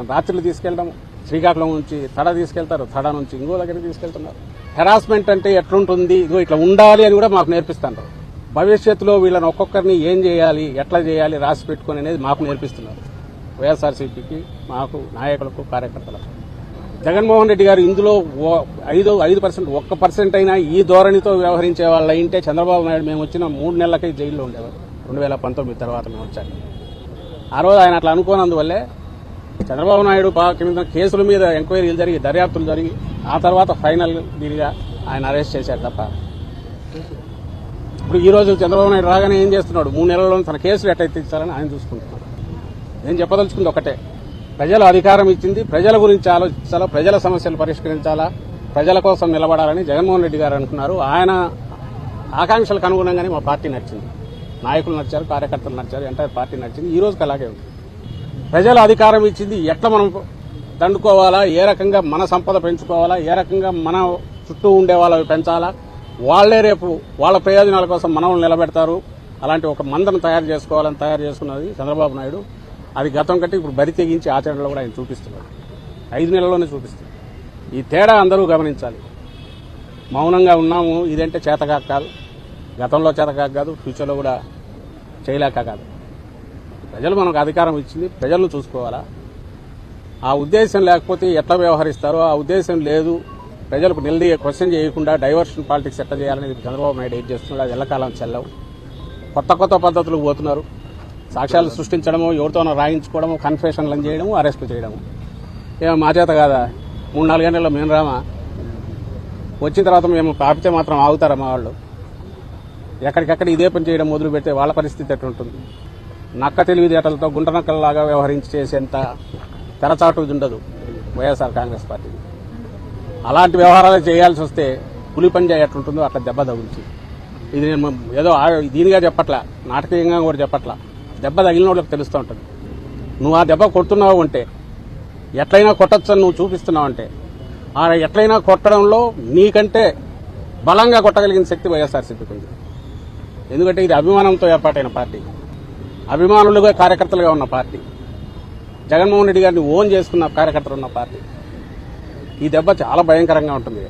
రాత్రులు తీసుకెళ్ళడం శ్రీకాకుళం నుంచి తడ తీసుకెళ్తారు తడ నుంచి ఇంకో దగ్గరికి తీసుకెళ్తున్నారు. హెరాస్మెంట్ అంటే ఎట్లుంటుంది? ఇదిగో ఇట్లా ఉండాలి అని కూడా మాకు నేర్పిస్తున్నారు భవిష్యత్తులో వీళ్ళని ఒక్కొక్కరిని ఏం చేయాలి ఎట్లా చేయాలి రాసి పెట్టుకొని అనేది మాకు నేర్పిస్తున్నారు. వైఎస్ఆర్సీపీకి మాకు నాయకులకు కార్యకర్తలకు. జగన్మోహన్ రెడ్డి గారు ఇందులో ఓ- ఐదు ఐదు పర్సెంట్ ఒక్క పర్సెంట్ అయినా ఈ ధోరణితో వ్యవహరించే వాళ్ళు అయింటే చంద్రబాబు నాయుడు మేము వచ్చిన మూడు నెలలకే జైల్లో ఉండేవారు. రెండు వేల పంతొమ్మిది తర్వాత మేము వచ్చాక ఆ రోజు ఆయన అట్లా అనుకోనందువల్లే చంద్రబాబు నాయుడు కింద కేసుల మీద ఎంక్వైరీలు జరిగి దర్యాప్తులు జరిగి ఆ తర్వాత ఫైనల్ దీనిగా ఆయన అరెస్ట్ చేశారు తప్ప. ఇప్పుడు ఈ రోజు చంద్రబాబు నాయుడు రాగానే ఏం చేస్తున్నాడు? మూడు నెలల్లో తన కేసులు ఎట్లా ఎత్తించాలని ఆయన చూసుకుంటున్నాడు. నేను చెప్పదలుచుకుంది ఒకటే. ప్రజలు అధికారం ఇచ్చింది ప్రజల గురించి ఆలోచించాలా ప్రజల సమస్యలు పరిష్కరించాలా ప్రజల కోసం నిలబడాలని జగన్మోహన్ రెడ్డి గారు అనుకున్నారు. ఆయన ఆకాంక్షలకు అనుగుణంగానే మా పార్టీ నచ్చింది నాయకులు నచ్చారు కార్యకర్తలు నచ్చారు ఎంటైర్ పార్టీ నచ్చింది ఈ రోజుకి అలాగే ఉంది. ప్రజల అధికారం ఇచ్చింది ఎట్లా మనం దండుకోవాలా? ఏ రకంగా మన సంపద పెంచుకోవాలా? ఏ రకంగా మన చుట్టూ ఉండే వాళ్ళవి పెంచాలా? వాళ్ళే రేపు వాళ్ళ ప్రయోజనాల కోసం మనల్ని నిలబెడతారు. అలాంటి ఒక మందను తయారు చేసుకోవాలని తయారు చేసుకున్నది చంద్రబాబు నాయుడు. అది గతం కంటే ఇప్పుడు బరి తెగించి ఆచరణలో కూడా ఆయన చూపిస్తున్నారు ఐదు నెలల్లోనే చూపిస్తుంది ఈ తేడా అందరూ గమనించాలి. మౌనంగా ఉన్నాము ఇదంటే చేతకాక కాదు. గతంలో చేతకాక కాదు ఫ్యూచర్లో కూడా చేయలేక కాదు. ప్రజలు మనకు అధికారం ఇచ్చింది ప్రజలను చూసుకోవాలా? ఆ ఉద్దేశం లేకపోతే ఎట్లా వ్యవహరిస్తారో ఆ ఉద్దేశం లేదు. ప్రజలకు నిలదీయ క్వశ్చన్ చేయకుండా డైవర్షన్ పాలిటిక్స్ ఎట్లా చేయాలనేది చంద్రబాబు నాయుడు ఏం చేస్తున్నాడు అది ఎల్లకాలం చెల్లవు. కొత్త కొత్త పద్ధతులు పోతున్నారు. సాక్ష్యాలు సృష్టించడము ఎవరితోనో రాయించుకోవడము కన్ఫెషన్లను చేయడము అరెస్ట్ చేయడము. ఏమో మా చేత కాదా? మూడు నాలుగు గంటల్లో మేము రామా? వచ్చిన తర్వాత మేము ఆపితే మాత్రం ఆగుతారా మా వాళ్ళు? ఎక్కడికక్కడ ఇదే పని చేయడం మొదలు పెడితే వాళ్ళ పరిస్థితి ఎట్లుంటుంది? నక్క తెలివితేటలతో గుంటనక్కలలాగా వ్యవహరించి చేసేంత తెరచాటు ఉండదు వైఎస్ఆర్ కాంగ్రెస్ పార్టీ. అలాంటి వ్యవహారాలు చేయాల్సి వస్తే పులి పంజా ఎట్లుంటుందో అట్లా దెబ్బ తగులుచి ఇది నేను ఏదో ఆ- దీనిగా చెప్పట్లా నాటకీయంగా కూడా చెప్పట్లా. దెబ్బ తగిలిన వాళ్ళకి తెలుస్తూ ఉంటుంది. నువ్వు ఆ దెబ్బ కొడుతున్నావు అంటే ఎట్లయినా కొట్టచ్చని నువ్వు చూపిస్తున్నావు అంటే ఆ ఎట్లయినా కొట్టడంలో నీకంటే బలంగా కొట్టగలిగిన శక్తి వైఎస్ఆర్సీపీకి ఉంది. ఎందుకంటే ఇది అభిమానంతో ఏర్పాటైన పార్టీ. అభిమానులుగా కార్యకర్తలుగా ఉన్న పార్టీ. జగన్మోహన్ రెడ్డి గారిని ఓన్ చేసుకున్న కార్యకర్తలు ఉన్న పార్టీ. ఈ దెబ్బ చాలా భయంకరంగా ఉంటుంది.